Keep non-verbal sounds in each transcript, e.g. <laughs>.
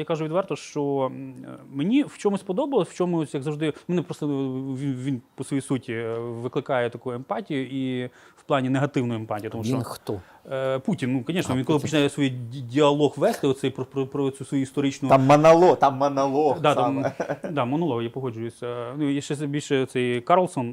я кажу відверто, що мені в чомусь сподобалось, в чомусь, як завжди, мене просто він, він по своїй суті е, викликає таку емпатію і в плані негативної емпатії. Тому Він що хто? е, Путін, ну звісно, він коли Путін. починає свій діалог вести, оцей про, про, про цю свою історичну Там монолог, там монолог. Да, там, да, монолог, я погоджуюся. Ну, і ще більше цей Карлсон,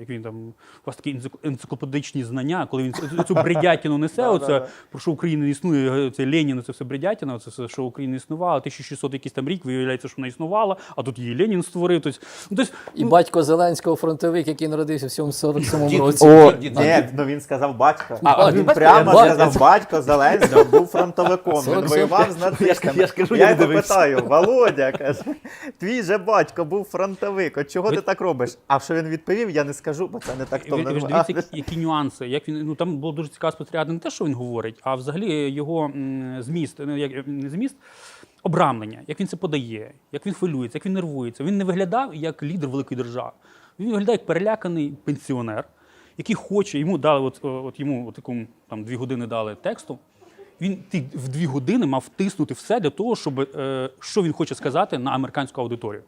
як він там, у вас такі енциклопедичні знання, коли він цю- бредятину несе, <laughs> оце, про що Україна існує, це Ленін, це все бредятина, це все, що Україна існувала, 1600 якийсь там рік, виявляється, що вона існувала, а тут її Ленін створив. Тобто, ну, тобто, І ну, батько Зеленського фронтовик, який народився в 47 Дід. році. О, ні, ну він сказав батько. А, він він прямо Батько. сказав батько Зеленського, був фронтовиком. Він воював з нацистами. Я ж кажу, Я його питаю, Володя, каже, твій же батько був фронтовик. От чого Ви- ти так робиш? А що він відповів, я не скажу, бо це не так ж дивіться, які, які нюанси. Як він ну там було дуже цікаво спостерігати не те, що він говорить, а взагалі його м, зміст, ну як не зміст. Обрамлення, як він це подає, як він хвилюється, як він нервується. Він не виглядав як лідер великої держави. Він виглядає як переляканий пенсіонер, який хоче, йому дали, от, от йому от таку там дві години дали тексту. Він ті в дві години мав втиснути все для того, щоб е, що він хоче сказати на американську аудиторію.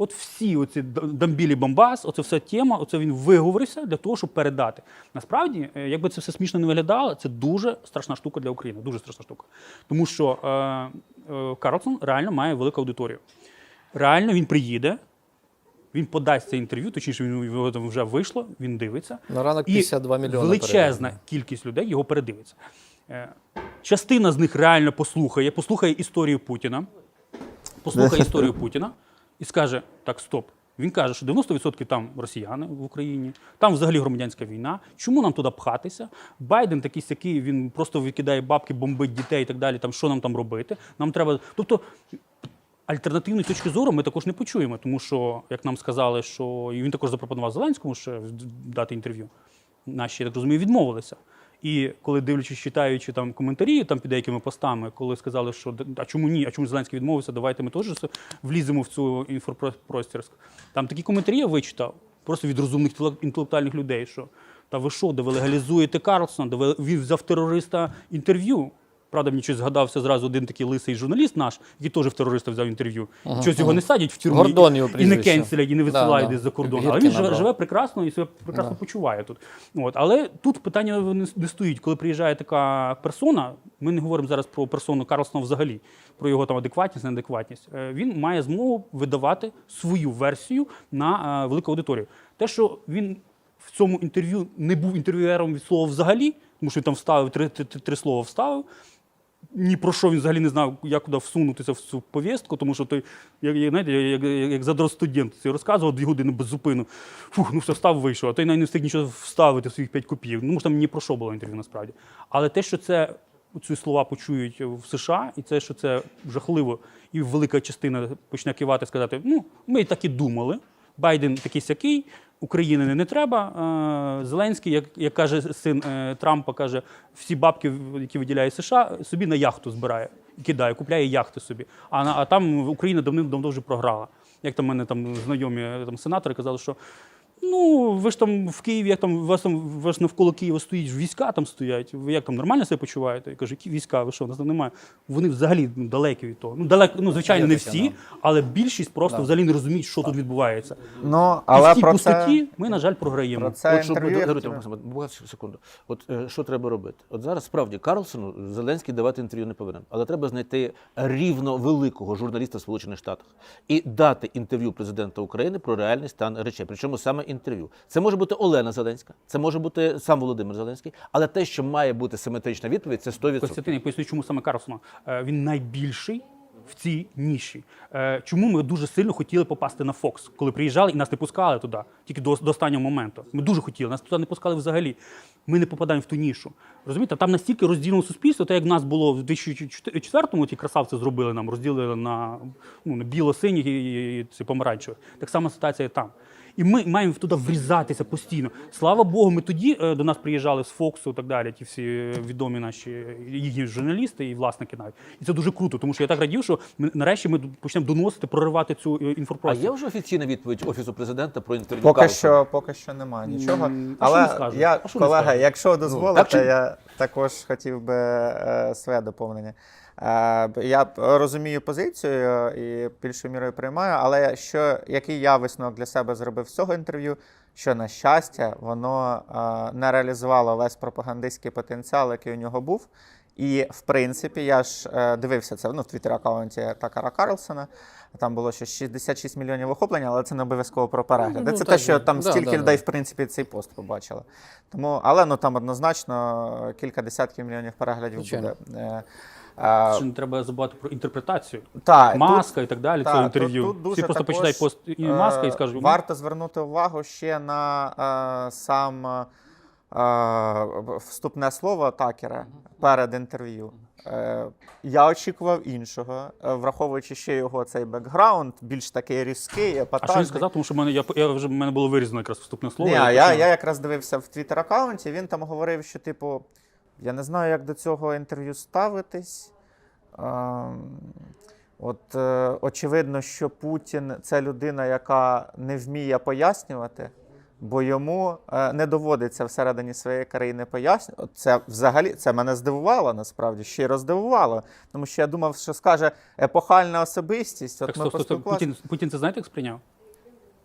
От всі оці дамбілі бомбас, оце все тема, оце він виговорився для того, щоб передати. Насправді, е, якби це все смішно не виглядало, це дуже страшна штука для України. Дуже страшна штука. Тому що е, Карлсон реально має велику аудиторію. Реально він приїде, він подасть це інтерв'ю, точніше, він його там вже вийшло, він дивиться. На ранок І 52 мільйони Величезна перегляд. кількість людей його передивиться. Е, Частина з них реально послухає, послухає історію Путіна, послухає <laughs> історію Путіна і скаже: так, стоп. Він каже, що 90% там росіяни в Україні, там взагалі громадянська війна. Чому нам туди пхатися? Байден такий сякий, він просто викидає бабки, бомбить дітей і так далі. Там що нам там робити? Нам треба. Тобто альтернативної точки зору ми також не почуємо, тому що, як нам сказали, що і він також запропонував Зеленському ще дати інтерв'ю. Наші, я так розумію, відмовилися. І коли дивлячись, читаючи там коментарі там під деякими постами, коли сказали, що а чому ні, а чому Зеленський відмовився, давайте ми теж вліземо в цю інфопростір. Там такі коментарі я вичитав, просто від розумних інтелектуальних людей, що та ви що, де ви легалізуєте Карлсона, де ви взяв терориста інтерв'ю. Правда, мені щось згадався зразу один такий лисий журналіст наш, який теж в терориста взяв інтерв'ю. Щось його не садять в тюрму Гордон його і не кенселять, і не Да, висилають да. десь за кордон. Але він живе, набрав. живе прекрасно і себе прекрасно почуває тут. От. Але тут питання не, не стоїть. Коли приїжджає така персона, ми не говоримо зараз про персону Карлсона взагалі, про його там адекватність, неадекватність. Е, Він має змогу видавати свою версію на е, велику аудиторію. Те, що він в цьому інтерв'ю не був інтерв'юером від слова взагалі, тому що він там вставив три, три, три слова вставив. Ні про що він взагалі не знав, як куди всунутися в цю повістку, тому що той, як, знаєте, як, як, як задрот студент, це розказував дві години без зупину. Фух, ну все, встав, вийшов, а той навіть не встиг нічого вставити в своїх 5 копійок. Ну, може, там ні про що було інтерв'ю насправді. Але те, що це ці слова почують в США, і це, що це жахливо, і велика частина почне кивати, сказати: ну, ми і так і думали. Байден такий сякий, України не треба. Е, Зеленський, як, як каже син е, Трампа, каже, всі бабки, які виділяє США, собі на яхту збирає кидає, купляє яхти собі. А, а там Україна давним-давно вже програла. Як там мене там знайомі е, там, сенатори казали, що ну ви ж там в Києві, як там у вас там у вас навколо Києва стоїть війська там стоять. Ви як там нормально себе почуваєте? Я кажу, які війська? Ви що? У нас там немає. Вони взагалі ну, далекі від того. Ну далеко, ну звичайно, не всі, але більшість просто взагалі не розуміють, що тут відбувається. Ну, і в цій про пустоті це, ми, на жаль, програємо. про це От щоб інтерв'ю. я Даруйте, хотів- Максим, буквально секунду. От е, що треба робити? От зараз справді Карлсону Зеленський давати інтерв'ю не повинен, але треба знайти рівно великого журналіста в Сполучених Штатах і дати інтерв'ю президента України про реальний стан речей. Причому саме інтерв'ю. Це може бути Олена Зеленська, це може бути сам Володимир Зеленський, але те, що має бути симетрична відповідь, це 100%. Костянтин, я поясню, чому саме Карлсона. Е, Він найбільший в цій ніші. Е, Чому ми дуже сильно хотіли попасти на Фокс, коли приїжджали і нас не пускали туди, тільки до, до останнього моменту. Ми дуже хотіли, нас туди не пускали взагалі. Ми не попадаємо в ту нішу. Розумієте, там настільки розділено суспільство, так як в нас було в 2004-му, ті красавці зробили нам, розділили на, ну, на біло-синіх і, і, і ці помаранчевих. Так само ситуація і там. І ми маємо туди врізатися постійно. Слава Богу, ми тоді е, до нас приїжджали з Фоксу і так далі, ті всі е, відомі наші їхні журналісти і власники навіть. І це дуже круто, тому що я так радів, що ми нарешті ми почнемо доносити, проривати цю е, А є вже офіційна відповідь Офісу президента про інтерв'ю Поки Карлсона? що, поки що немає нічого. Що Але я, колега, якщо так дозволите, чи я також хотів би е, своє доповнення. Е, Я розумію позицію е, і більшою мірою приймаю, але що, який я висновок для себе зробив з цього інтерв'ю, що на щастя, воно е, не реалізувало весь пропагандистський потенціал, який у нього був. І в принципі, я ж е, дивився це ну, в твіттер-аккаунті Такара Карлсона. Там було ще 66 мільйонів охоплення, але це не обов'язково про перегляди. Ну, це так, те, що там Да, стільки да, людей, да. в принципі, цей пост побачили. Тому, але ну там однозначно кілька десятків мільйонів переглядів Звичайно. буде. Е, Що не треба забувати про інтерпретацію. та, Маска і так далі, та, цього інтерв'ю. тут дуже Всі просто також, почитають пост і е, маска і скажуть, «Ну, Варто звернути увагу ще на е, сам е, вступне слово Такера перед інтерв'ю. Е, я очікував іншого, враховуючи ще його цей бекграунд, більш такий різкий, а що епатажний. він сказав? Тому що в мене я, я вже в мене було вирізано якраз вступне слово. Ні, я, почав. я якраз дивився в твіттер-аккаунті, він там говорив, що, типу, я не знаю, як до цього інтерв'ю ставитись. Ем, от, е, очевидно, що Путін це людина, яка не вміє пояснювати, бо йому е, не доводиться всередині своєї країни пояснювати. Це взагалі це мене здивувало насправді, щиро здивувало. Тому що я думав, що скаже епохальна особистість. От Так, ми стоп, стоп, стоп. Путін, Путін це знаєте, як сприйняв?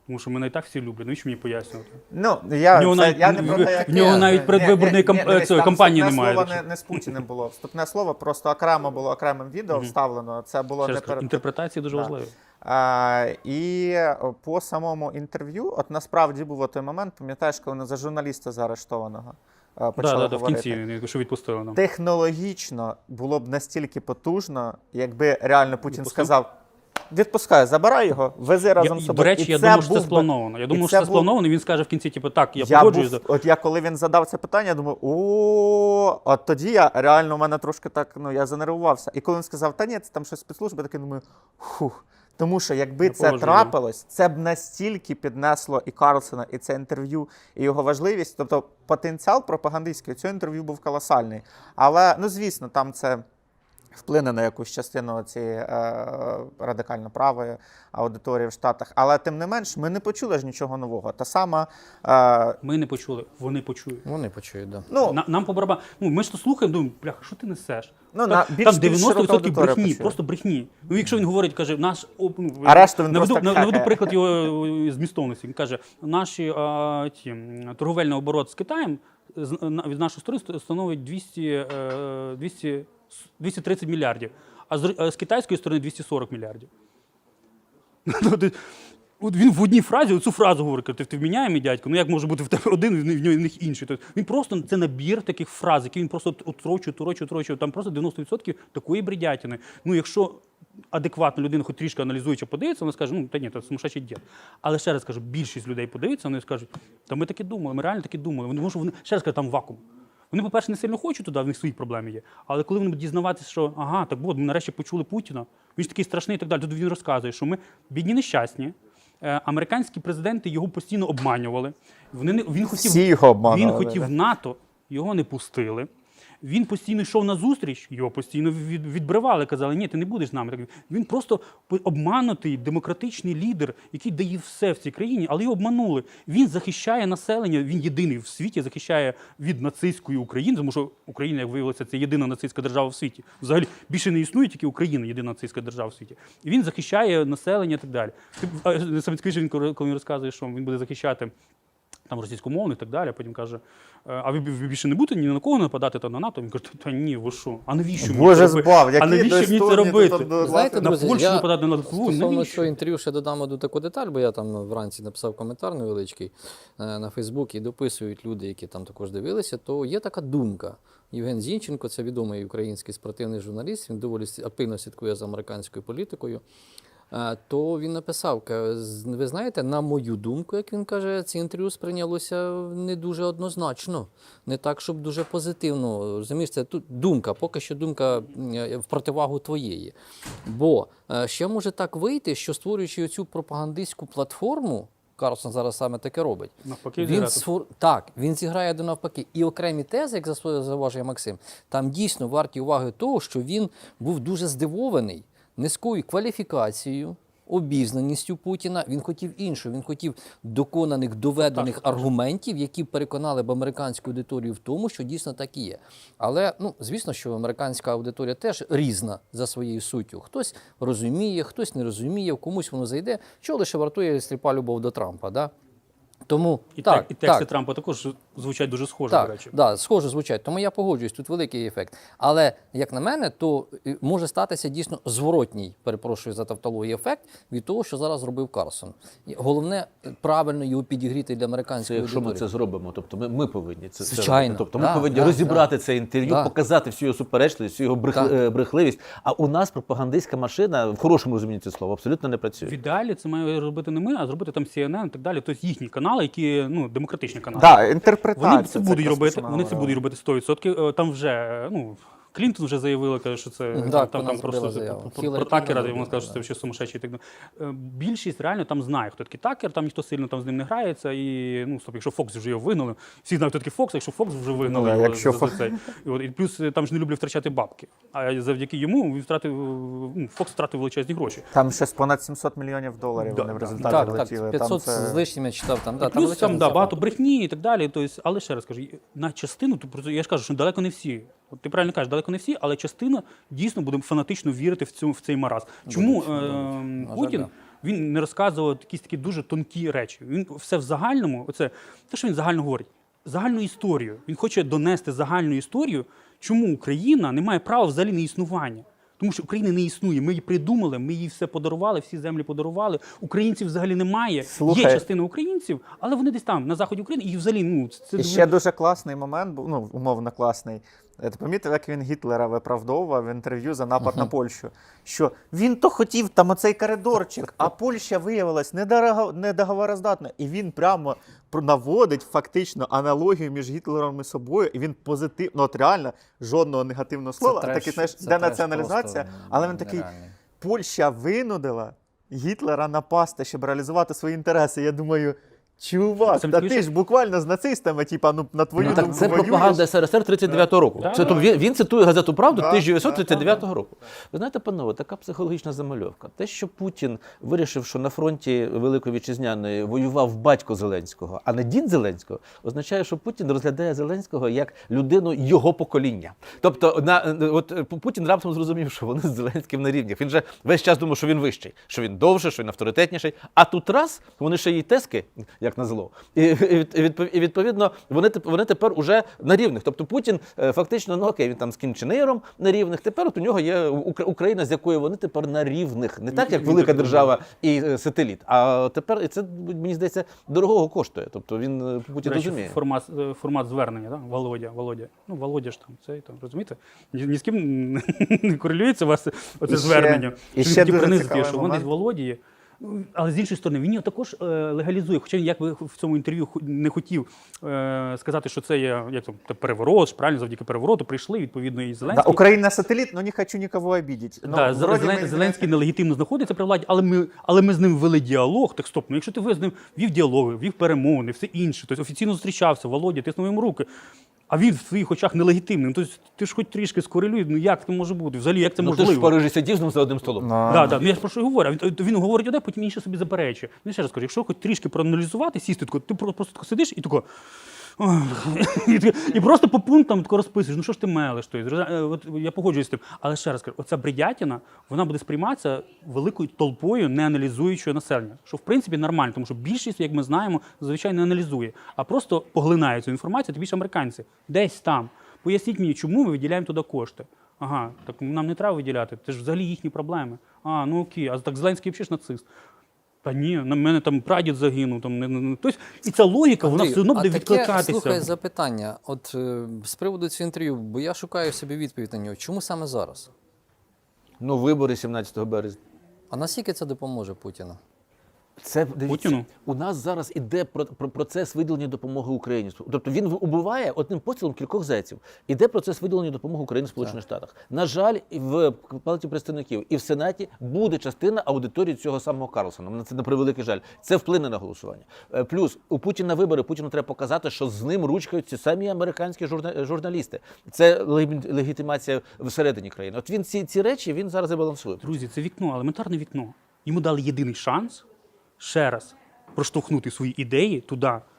Тому що мене і так всі люблять. Навіщо мені пояснювати? Ну, я, В нього це, навіть- я не про те, в як нього я. навіть передвиборної Ні, ні, камп- ні, дивись, цієї там кампанії вступне немає, Слово так не, не з Путіним було. Вступне слово просто окремо було окремим відео вставлено. Це було Ще не раз кажу, перед. інтерпретації дуже Да. важливі. А, і е, по самому інтерв'ю, от насправді був той момент, пам'ятаєш, коли вони за журналіста заарештованого е, Да, почали да, в говорити. кінці, що відпустили нам. Технологічно було б настільки потужно, якби реально Путін Відпустив? сказав: відпускай, забирай його, вези разом з собою. до речі, І я це думав, що це сплановано. Я це що це сплановано, він скаже в кінці, типу, так, я, Я погоджуюсь. був, от я коли він задав це питання, я думаю, о, от тоді я реально у мене трошки так, ну я занервувався. І коли він сказав, та ні, це там щось спецслужби, я думаю, хух. Тому що якби це трапилось, це б настільки піднесло і Карлсона, і це інтерв'ю, і його важливість. Тобто потенціал пропагандистський цього інтерв'ю був колосальний. Але ну звісно, там це. Вплине на якусь частину цієї е, радикально правої аудиторії в Штатах. Але тим не менш, ми не почули ж нічого нового. Та сама е, Ми не почули, вони почують. Вони почують, да. Ну, На, нам по барабану. Ну, ми ж то слухаємо, думаємо, бляха, що ти несеш? Ну, там, на більш- там більш широка 90% брехні, почує. просто брехні. Ну, якщо він говорить, каже, наш оп- ну, А решту він наведу, просто наведу приклад його е, змістовності. Він каже, наші а, ті, торговельний оборот з Китаєм з- на- від нашої сторони становить 200, е, 200, 230 мільярдів, а з, а з китайської сторони 240 мільярдів. <laughs> Ну, От він в одній фразі оцю фразу говорить, ти, ти вміняємий дядько, ну як може бути в тебе один, в нього- в них інший. Тобто він просто це набір таких фраз, які він просто отрочує, отрочує, отрочує. Там просто 90% такої бредятини. Ну, якщо адекватна людина, хоч трішки аналізуючи, подивиться, вона скаже, ну та ні, це сумасшедший дід. Але ще раз кажу, більшість людей подивиться, вони скажуть, та ми таки думали, ми реально таки думали. Вони, що вони ще раз кажу, там вакуум. Вони, по-перше, не сильно хочуть туди, в них свої проблеми є. Але коли вони будуть дізнаватися, що ага, так от, ми нарешті почули Путіна, він ж такий страшний і так далі. Тут він розказує, що ми бідні нещасні. е, Американські президенти його постійно обманювали. Вони не він хотів Всі його обманували. Він хотів в НАТО, його не пустили. Він постійно йшов на зустріч, його постійно відбривали, казали, ні, ти не будеш з нами. Він просто обманутий демократичний лідер, який дає все в цій країні, але його обманули. Він захищає населення, він єдиний в світі захищає від нацистської України, тому що Україна, як виявилося, це єдина нацистська держава в світі. Взагалі більше не існує, тільки Україна єдина нацистська держава в світі. І він захищає населення і так далі. Ти- Саме він коли він розказує, що він буде захищати там російськомовних і так далі. Потім каже: «Е, а ви, ви більше не будете ні на кого нападати, та на НАТО? Він каже, та ні, ви що? А навіщо мені Боже це робити? збав, А які навіщо мені це робити? Знаєте, На друзі, Польщу я нападати на Литву? Стосовно Навіщо? інтерв'ю ще додам одну таку деталь, бо я там вранці написав коментар невеличкий е, на Фейсбуці, і дописують люди, які там також дивилися, то є така думка. Євген Зінченко, це відомий український спортивний журналіст, він доволі с- активно слідкує за американською політикою. Е, То він написав: ви знаєте, на мою думку, як він каже, це інтерв'ю сприйнялося не дуже однозначно, не так, щоб дуже позитивно. Розумієш, це тут думка, поки що думка е, в противагу твоєї. Бо е, ще може так вийти, що створюючи цю пропагандистську платформу, Карлсон зараз саме таке робить. Навпаки, Він сфор... Так, він зіграє до навпаки. І окремі тези, як зауважує Максим, там дійсно варті уваги того, що він був дуже здивований низькою кваліфікацією обізнаністю Путіна. Він хотів іншого. Він хотів доконаних, доведених аргументів, які переконали б американську аудиторію в тому, що дійсно так і є. Але ну звісно, що американська аудиторія теж різна за своєю суттю. Хтось розуміє, хтось не розуміє, комусь воно зайде. Що лише вартує сліпа любов до Трампа. Да? Тому І, так, тек- і тексти так. Трампа також звучать дуже схоже, Так, до речі. да, схоже звучать. Тому я погоджуюсь, тут великий ефект. Але як на мене, то е, може статися дійсно зворотній, перепрошую за тавтологію, ефект від того, що зараз зробив Карсон. І головне е, правильно його підігріти для Це американської якщо ми це зробимо, тобто ми, ми повинні це, це Звичайно. Тобто ми да, повинні да, розібрати це інтерв'ю, Да. показати всю його суперечливість, всю його брех, Так. е, брехливість. А у нас пропагандистська машина в хорошому розумінні цього слова абсолютно не працює. В ідеалі це має робити не ми, а зробити там CNN і так далі. Тобто їхні канали, які ну демократичні канали. Да, інтерпретація. Вони це будуть робити. Вони це будуть робити 100%. Е, Там вже е, ну. Клінтон вже заявила, каже, що це Так, там, там просто заяву. про, Хіларі про Такера, Клінтон вона що це ще сумасшедший і так далі. Е, Більшість реально там знає, хто такий Такер, там ніхто сильно там з ним не грається. І ну стоп, якщо Фокс вже його вигнали, всі знають, хто такий Фокс, якщо Фокс вже вигнали. Ну, да, якщо за- за це. І, от, і плюс е, там ж не люблять втрачати бабки. А завдяки йому він втратив ну, Фокс втратив величезні гроші. Там щось понад 700 мільйонів доларів Да, вони в результаті Так, так, летіли. 500 там це... з лишнім я читав там. Да, Плюс там величезна да, багато брехні і так далі. Тобто, але ще раз кажу, на частину, я ж кажу, що далеко не всі. От ти правильно кажеш, далеко не всі, але частина дійсно буде фанатично вірити в цю в цей мараз. Чому е, жаль, Путін він не розказував якісь такі дуже тонкі речі? Він все в загальному, оце те, що він загально говорить, загальну історію. Він хоче донести загальну історію, чому Україна не має права взагалі на існування. Тому що України не існує. Ми її придумали, ми їй все подарували, всі землі подарували. Українців взагалі немає. Слухай. Є частина українців, але вони десь там, на заході України, і взагалі, ну це І ще дуже класний момент ну, умовно класний. Ти помітив, як він Гітлера виправдовував в інтерв'ю за напад на Польщу? Що він то хотів там оцей коридорчик, а Польща виявилась недоговороздатна. І він прямо наводить фактично аналогію між Гітлером і собою, і він позитив, ну от реально жодного негативного слова, а треш- такий, знаєш, це денаціоналізація, просто але він такий. нереальний. Польща винудила Гітлера напасти, щоб реалізувати свої інтереси. Я думаю, чувак, та ти ж буквально з нацистами, типа, ну на твою Ну, думку, так це воюєш. пропаганда СРСР 39-го року. Да, Це, да. він, він цитує газету Правду Да, 1939 року. Ви знаєте, панове, така психологічна замальовка. Те, що Путін вирішив, що на фронті Великої Вітчизняної воював батько Зеленського, а не дід Зеленського, означає, що Путін розглядає Зеленського як людину його покоління. Тобто, на от е, Путін раптом зрозумів, що вони з Зеленським на рівнях. Він же весь час думав, що він вищий, що він довше, що він авторитетніший. А тут раз вони ще й тески, як на зло. І, і, і відповідно вони, теп- вони тепер уже на рівних. Тобто Путін е, фактично, ну окей, він там з Кім на рівних. Тепер от у нього є Укра- Україна, з якою вони тепер на рівних. Не так, як велика держава і е, сателіт. А тепер і це мені здається дорогого коштує. Тобто він е, Путін речі, розуміє. формат, формат звернення, да? Володя, Володя. Ну, Володя ж там, цей там, розумієте? Ні, ні з ким <laughs> не корелюється у вас оце І ще- звернення. і Що ще дуже принизити, цікавий що вони з Володії. Але з іншої сторони, він його також е, легалізує. Хоча як ви в цьому інтерв'ю не хотів е, сказати, що це є як там, переворот, правильно, завдяки перевороту прийшли, відповідно, і Да, Україна сателіт, но не хочу нікого обидеть. Ну, Да, Зелен- ми- Зеленський нелегітимно знаходиться при владі, але ми, але ми з ним вели діалог. Так стоп, ну якщо ти ви з ним вів діалоги, вів перемовини, все інше, тобто офіційно зустрічався, Володя, тиснув йому руки. А він в своїх очах нелегітимний. Ну, тобто ти ж хоч трішки скорелюй, ну як це може бути? Взагалі, як це Ну, ти ж в? Парижі сидів з ним за одним столом. Ну, Да, да, ну я ж про що й говорю. Він, він говорить одне, потім інше собі заперечує. Ну, я ще раз кажу, якщо хоч трішки проаналізувати, сісти, тако, ти просто сидиш і тако. І, і просто по пунктам тако розписуєш, ну що ж ти мелиш? Е, от я погоджуюсь з тим. Але ще раз кажу, оця бредятіна, вона буде сприйматися великою толпою не аналізуючого населення. Що в принципі нормально, тому що більшість, як ми знаємо, зазвичай не аналізує, а просто поглинає цю інформацію, тим більше американці. Десь там. Поясніть мені, чому ми виділяємо туди кошти. Ага, так нам не треба виділяти. Це ж взагалі їхні проблеми. А, ну окей, а так Зеленський взагалі ж нацист. Та ні, на мене там прадід загинув. Там, не, не, не. Тобто, і ця логіка, вона Андрій, все одно а буде таке, відкликатися. Слухай запитання. От е, з приводу цього інтерв'ю, бо я шукаю собі відповідь на нього. Чому саме зараз? Ну, вибори 17 березня. А наскільки це допоможе Путіну? Це дивіться, Путіну? у нас зараз іде про, про процес виділення допомоги Україні. Тобто він убиває одним пострілом кількох зайців. Іде процес виділення допомоги Україні в Сполучених Штатах. На жаль, в Палаті представників і в Сенаті буде частина аудиторії цього самого Карлсона. На це на превеликий жаль. Це вплине на голосування. Е, Плюс у Путіна вибори Путіну треба показати, що з ним ручкають ці самі американські журналісти. Це легітимація всередині країни. От він ці, ці речі він зараз і балансує. Друзі, це вікно, елементарне вікно. Йому дали єдиний шанс ще раз проштовхнути свої ідеї туди,